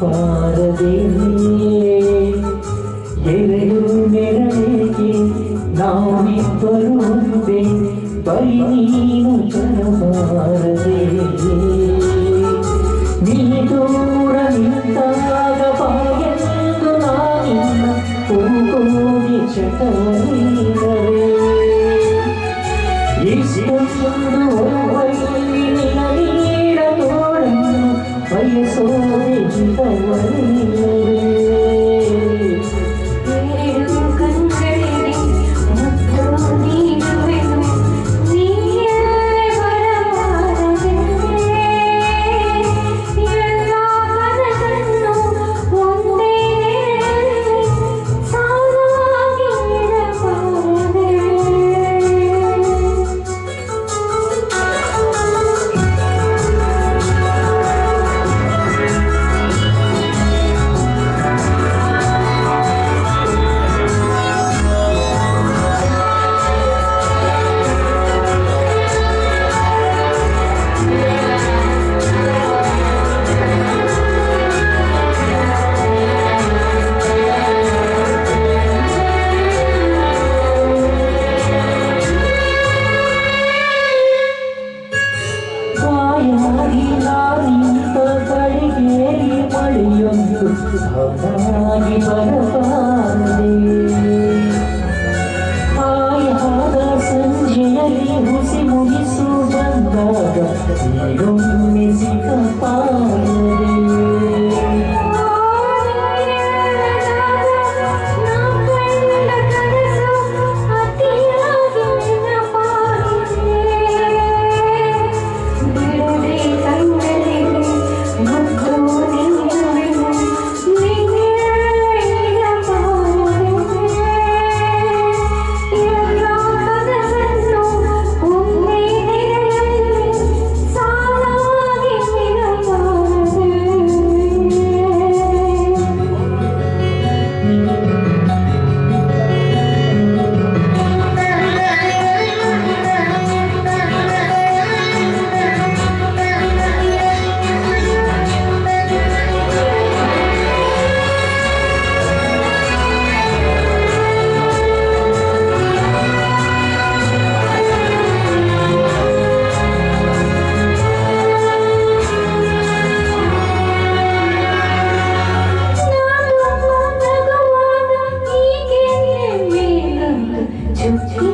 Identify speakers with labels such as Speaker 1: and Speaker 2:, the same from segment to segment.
Speaker 1: ಪಾರದೇವಿಯೇ ಎರಡು ನೆರಳಿಗೆ ನಾವಿಬ್ಬರುಂತೆ ಪೈ ನೀನು ತರಬಾರದೇವಿಯೇ ನೀ ದೂರ ನಿಂತಾಗ ಬಾಯೆಂದು ನಾನಿನ್ನ ಹೂಗೋಗಿ ಚಟರಿದರೆ ಇಷ್ಟೊಂದು 所れ
Speaker 2: を乗り、自。alone to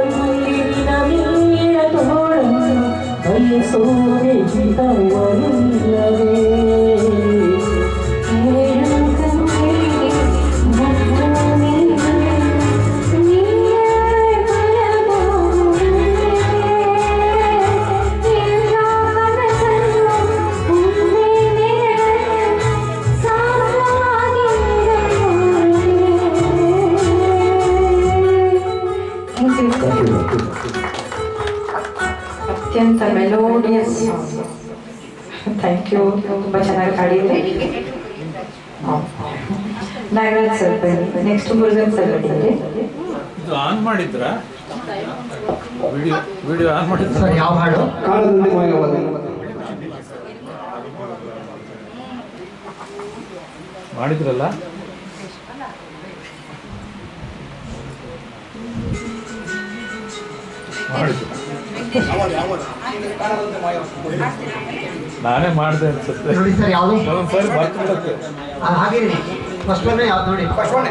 Speaker 2: で時間を見上
Speaker 3: ಅತ್ಯಂತ ಮೆಲೋಡಿಯಸ್? ಥ್ಯಾಂಕ್ ಯು ತುಂಬ ಚೆನ್ನಾಗಿ ಹಾಡಿದ್ರಿ. ನಾಗರಾಜ್ ಸರ್ ಬನ್ನಿ ನೆಕ್ಸ್ಟ್ ಮುರುಗನ್ ಸರ್
Speaker 4: ಇದು ಆನ್ ಮಾಡಿದ್ರ? ವಿಡಿಯೋ ವಿಡಿಯೋ ಆನ್ ಮಾಡಿದ್ರ?
Speaker 5: ಸರ್ ಯಾವ ಹಾಡು?
Speaker 6: ಕಾಲದಲ್ಲಿ ಮಾಯವಾದ
Speaker 4: ಮಾಡಿದ್ರಲ್ಲ? ಮಾಡಿದ್ರು. ನಾನೇ ಮಾಡಿದೆ ಅನ್ಸುತ್ತೆ.
Speaker 5: ನೋಡಿ ಸರ್ ಯಾವುದು
Speaker 4: ಸಾರಿ ಬರ್ತಿರುತ್ತೆ
Speaker 5: ಹಾಗೆ ಫಸ್ಟ್ ಒನ್ ಯಾವ್ದು ನೋಡಿ.
Speaker 6: First one